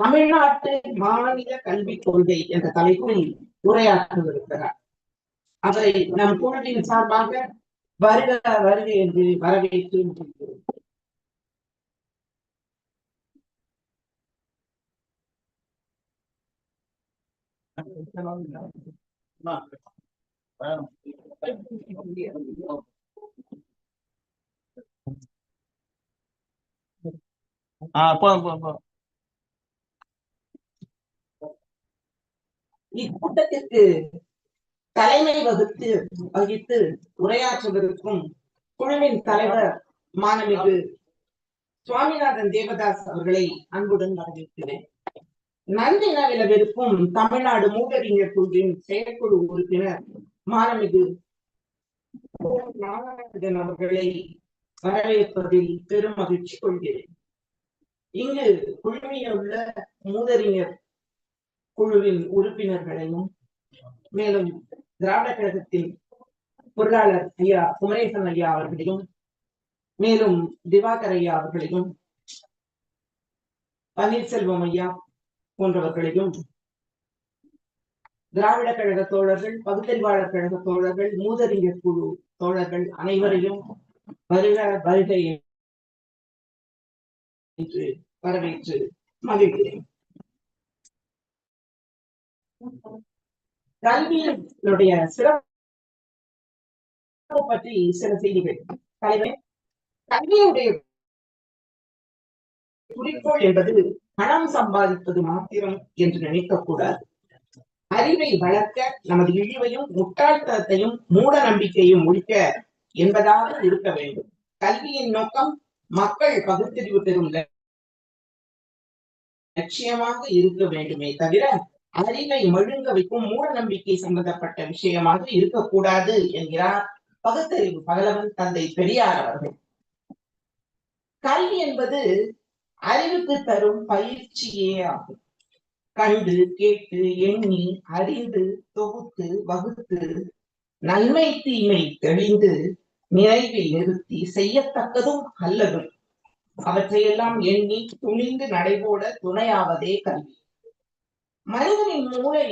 தமிழ்நாட்டு மாநில கல்விக் கொள்கை என்ற தலைப்பில் உரையாற்றவிருக்கிறார் அவரை நம் குழுவின் சார்பாக வருக வருக என்று வரவேற்று நிற்கிறோம். ஆ போதும் போதும் போதும் இக்கூட்டத்திற்கு தலைமை வகுத்து வகித்து உரையாற்றவிருக்கும் குழுவின் தலைவர் மாணமிகு சுவாமிநாதன் தேவதாஸ் அவர்களை அன்புடன் வரவேற்கிறேன். நன்றி நவிலவிருக்கும் தமிழ்நாடு மூவறிஞர் குழுவின் செயற்குழு உறுப்பினர் மாணமிகு நாராயணன் அவர்களை வரவேற்பதில் பெரும் மகிழ்ச்சி கொள்கிறேன். இங்கு குழுவில் உள்ள மூதறிஞர் குழுவின் உறுப்பினர்களையும் மேலும் திராவிட கழகத்தின் பொருளாளர் ஐயா குமரேசன் ஐயா அவர்களையும் மேலும் திவாகர் ஐயா அவர்களையும் பன்னீர்செல்வம் ஐயா போன்றவர்களையும் திராவிட கழக தோழர்கள் பகுத்தறிவாளர் கழக தோழர்கள் மூதறிஞர் குழு தோழர்கள் அனைவரையும் வருக வருகை என்று வரவேற்று மகிழ்கிறேன். கல்வியினுடைய சிறப்பு பற்றி சில செய்திகள். தலைவர் கல்வியுடைய குறிக்கோள் என்பது பணம் சம்பாதிப்பது மாத்திரம் என்று நினைக்கக்கூடாது. அறிவை வளர்க்க நமது இழிவையும் முட்டாள்தனத்தையும் மூட நம்பிக்கையும் ஒழிக்க என்பதாக இருக்க வேண்டும். கல்வியின் நோக்கம் மக்கள் பகுத்தறிவு பெறும் லட்சியமாக இருக்க வேண்டுமே தவிர அறிவை மழுங்க வைக்கும் மூட நம்பிக்கை சம்பந்தப்பட்ட விஷயமாக இருக்கக்கூடாது என்கிறார் பகுத்தறிவு பகலவன் தந்தை பெரியார் அவர்கள். கல்வி என்பது அறிவுக்கு தரும் பயிற்சியே ஆகும். கண்டு கேட்டு எண்ணி அறிந்து தொகுத்து வகுத்து நன்மை தீமை தெளிந்து நிறைவில் நிறுத்தி செய்யத்தக்கதும் அல்லதும் அவற்றையெல்லாம் எண்ணி துணிந்து நடைபோட துணையாவதே கல்வி. மனிதனின் மூளை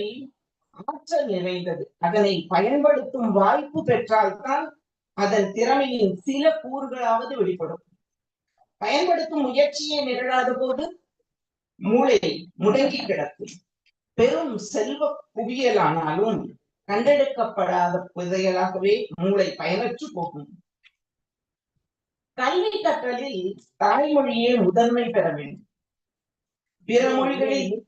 ஆற்றல் நிறைந்தது. அதனை பயன்படுத்தும் வாய்ப்பு பெற்றால்தான் அதன் திறமையின் சில கூறுகளாவது வெளிப்படும். பயன்படுத்தும் முயற்சியை நிகழாத போது மூளை முடங்கி கிடக்கும். பெரும் செல்வ குவியலானாலும் கண்டெடுக்கப்படாத புதையலாகவே மூளை பயனற்று போகும். கல்வி கற்றலில் தாய்மொழியே முதன்மை பெற வேண்டும். பிற மொழிகளில்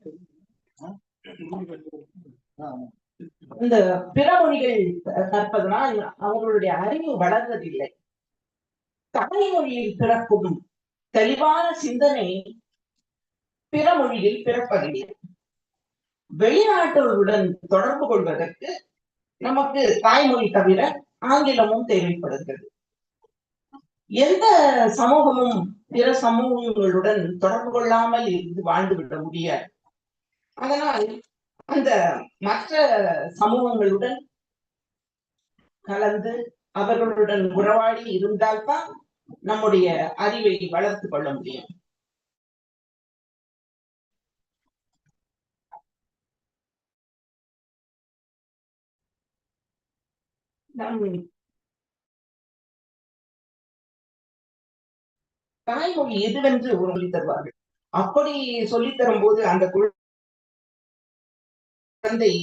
இந்த பிற மொழிகள் கற்பதனால் அவர்களுடைய அறிவு வளர்வதில்லை. தாய்மொழியில் பிறக்கும் தெளிவான சிந்தனை பிற மொழியில் பிறப்பதில்லை. வெளிநாட்டவர்களுடன் தொடர்பு கொள்வதற்கு நமக்கு தாய்மொழி தவிர ஆங்கிலமும் தேவைப்படுகிறது. எந்த சமூகமும் பிற சமூகங்களுடன் தொடர்பு கொள்ளாமல் இருந்து வாழ்ந்துவிட முடியாது. அதனால் அந்த மற்ற சமூகங்களுடன் கலந்து அவர்களுடன் உறவாடி இருந்தால்தான் நம்முடைய அறிவை வளர்த்து கொள்ள முடியும். தாய்மொழி எதுவென்று சொல்லி தருவார்கள். அப்படி சொல்லித் தரும்போது அந்த குழந்தை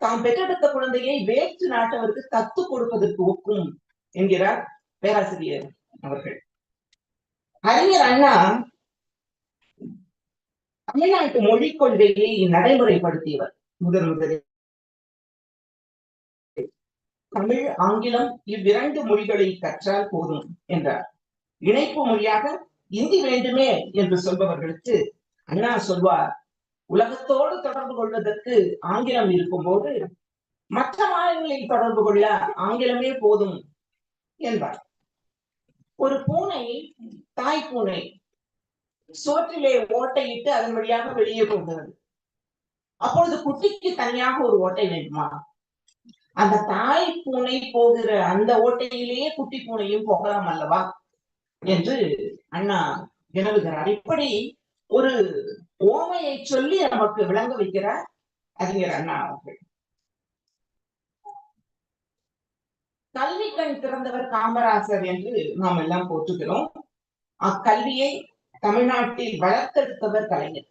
தாம் பெற்றெடுத்த குழந்தையை வேற்று நாட்டவருக்கு தத்து கொடுப்பதற்கு ஒக்கும் என்கிறார் பேராசிரியர் அவர்கள். அறிஞர் அண்ணா தமிழ்நாட்டு மொழிக் கொள்கையை நடைமுறைப்படுத்தியவர் முதன் முதலில். தமிழ் ஆங்கிலம் இவ்விரண்டு மொழிகளை கற்றால் போதும் என்றார். இணைப்பு மொழியாக இந்தி வேண்டுமே என்று சொல்பவர்களுக்கு அண்ணா சொல்வார் உலகத்தோடு தொடர்பு கொள்வதற்கு ஆங்கிலம் இருக்கும்போது மற்ற மாநிலங்களில் தொடர்பு கொள்ள ஆங்கிலமே போதும் என்பார். ஒரு பூனை தாய் பூனை சோற்றிலே ஓட்டையிட்டு அதன் வழியாக வெளியே போகிறது அப்பொழுது குட்டிக்கு தனியாக ஒரு ஓட்டை வேண்டுமா? அந்த தாய் பூனை போகிற அந்த ஓட்டையிலேயே குட்டி பூனையும் போகலாம் அல்லவா? என்று அண்ணா வினவுகிறார். இப்படி ஒரு ஓமையை சொல்லி நமக்கு விளங்க வைக்கிறார் அறிஞர் அண்ணா அவர்கள். கல்வி கண் திறந்தவர் காமராசர் என்று நாம் எல்லாம் போற்றுகிறோம். அக்கல்வியை தமிழ்நாட்டில் வளர்த்தெடுத்தவர் கலைஞர்.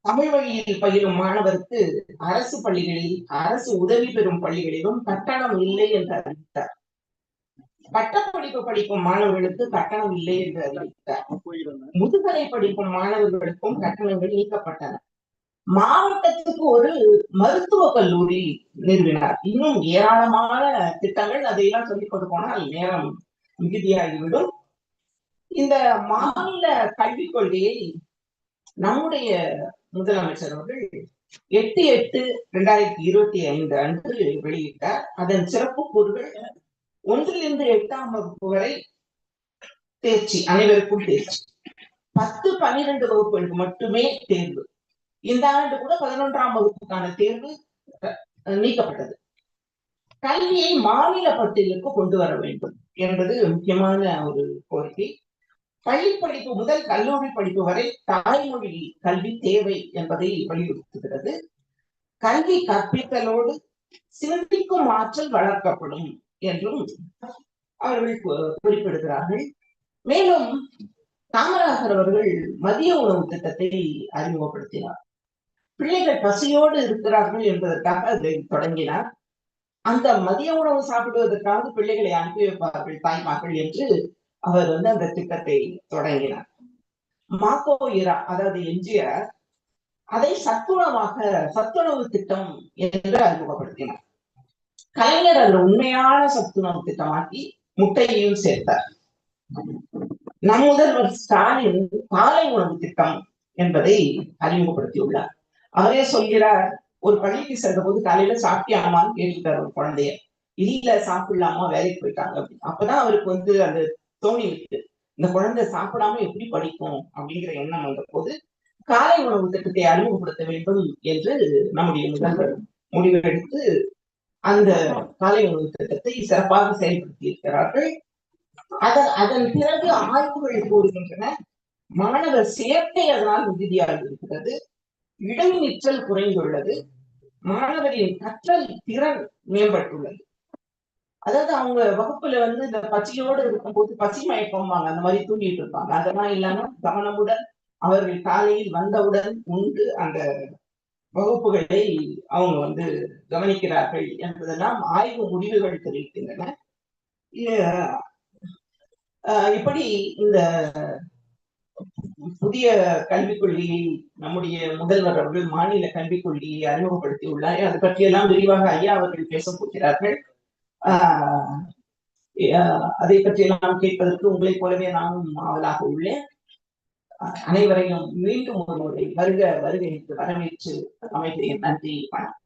தமிழ் வழியில் பயிலும் மாணவருக்கு அரசு பள்ளிகளில் அரசு உதவி பெறும் பள்ளிகளிலும் கட்டணம் இல்லை என்று அறிவித்தார். பட்டப்படிப்பு படிக்கும் மாணவர்களுக்கு கட்டணம் இல்லை என்று அறிவித்தார். முதுகலை படிக்கும் மாணவர்களுக்கும் கட்டணங்கள் நீக்கப்பட்டன. மாவட்டத்துக்கு ஒரு மருத்துவ கல்லூரி நிறுவினார். இன்னும் ஏராளமான திட்டங்கள் அதையெல்லாம் சொல்லிக் கொண்டு போனால் நேரம் மிகுதியாகிவிடும். இந்த மாநில கல்விக் கொள்கையை நம்முடைய முதலமைச்சர் அவர்கள் எட்டு எட்டு இரண்டாயிரத்தி இருபத்தி ஐந்து அன்று வெளியிட்டார். அதன் சிறப்பு கூறுகள் ஒன்றிலிருந்து எட்டாம் வகுப்பு வரை தேர்ச்சி அனைவருக்கும் தேர்ச்சி. பத்து பன்னிரண்டு வகுப்புகளுக்கு மட்டுமே தேர்வு. இந்த ஆண்டு கூட பதினொன்றாம் வகுப்புக்கான தேர்வு நீக்கப்பட்டது. கல்வியை மாநில பட்டியலுக்கு கொண்டு வர வேண்டும் என்பது முக்கியமான ஒரு கோரிக்கை. பள்ளி படிப்பு முதல் கல்லூரி படிப்பு வரை தாய்மொழி கல்வி தேவை என்பதை வலியுறுத்துகிறது. கல்வி கற்பித்தலோடு சிந்திக்கும் ஆற்றல் வளர்க்கப்படும். என்றும் அவர்கள் குறிப்பிடுகிறார்கள். மேலும் காமராசர் அவர்கள் மதிய உணவு திட்டத்தை அறிமுகப்படுத்தினார். பிள்ளைகள் பசியோடு இருக்கிறார்கள் என்பதற்காக அதை தொடங்கினார். அந்த மதிய உணவு சாப்பிடுவதற்காக பிள்ளைகளை அனுப்பி வைப்பார்கள் தாய்மார்கள் என்று அவர் வந்து அந்த திட்டத்தை தொடங்கினார். மாக்கோ இரா அதாவது எம்ஜிஆர் அதை சத்துணவாக சத்துணவு திட்டம் என்று அறிமுகப்படுத்தினார். கலைஞர் அதுல உண்மையான சத்துணவு திட்டமாக்கி முட்டையையும் சேர்த்தார். நம் முதல்வர் ஸ்டாலின் காலை உணவு திட்டம் என்பதை அறிமுகப்படுத்தியுள்ளார். அவரே சொல்கிறார் ஒரு பள்ளிக்கு சென்ற போது காலையில சாப்பிட்டியாமான்னு கேட்டுக்கிட்டார் ஒரு குழந்தைய. இல்ல சாப்பிடலாமா வேலைக்கு போயிட்டாங்க அப்படின்னு. அப்பதான் அவருக்கு வந்து அந்த தோணி இருக்கு இந்த குழந்தை சாப்பிடாம எப்படி படிக்கும் அப்படிங்கிற எண்ணம் வந்த போது காலை உணவு திட்டத்தை அறிமுகப்படுத்த வேண்டும் என்று நம்முடைய முதல்வர் முடிவெடுத்து அந்த காலை உணவு திட்டத்தை சிறப்பாக செயல்படுத்தி இருக்கிறார்கள் அதன் அதன் பிறகு ஆய்வுகள் கூறுகின்றன. மாணவர் சேர்க்கை அதனால் உறுதியாக இருக்கிறது. இடைநிற்றல் குறைந்துள்ளது. மாணவரின் கற்றல் திறன் மேம்பட்டுள்ளது. அதாவது அவங்க வகுப்புல வந்து இந்த பசியோடு இருக்கும்போது பசி மயக்கம்வாங்க அந்த மாதிரி தூங்கிட்டு இருப்பாங்க. அதெல்லாம் இல்லாம கவனமுடன் அவர்கள் காலையில் வந்தவுடன் உண்டு அந்த வகுப்புகளை அவங்க வந்து கவனிக்கிறார்கள் என்பதெல்லாம் ஆய்வு முடிவுகள் தெரிவிக்கின்றன. ஆஹ் இப்படி இந்த புதிய கல்விக் கொள்கையை நம்முடைய முதல்வர் அவர்கள் மாநில கல்விக் கொள்கையை அறிமுகப்படுத்தி உள்ளார் அது பற்றியெல்லாம் விரிவாக ஐயா அவர்கள் பேசப் போகிறார்கள். ஆஹ் அதை பற்றியெல்லாம் கேட்பதற்கு உங்களைப் போலவே நானும் ஆவலாக உள்ளேன். அனைவரையும் மீண்டும் ஒரு முறை வருக வருகை வரவேற்று அமைக்கிறேன் நன்றி வணக்கம்.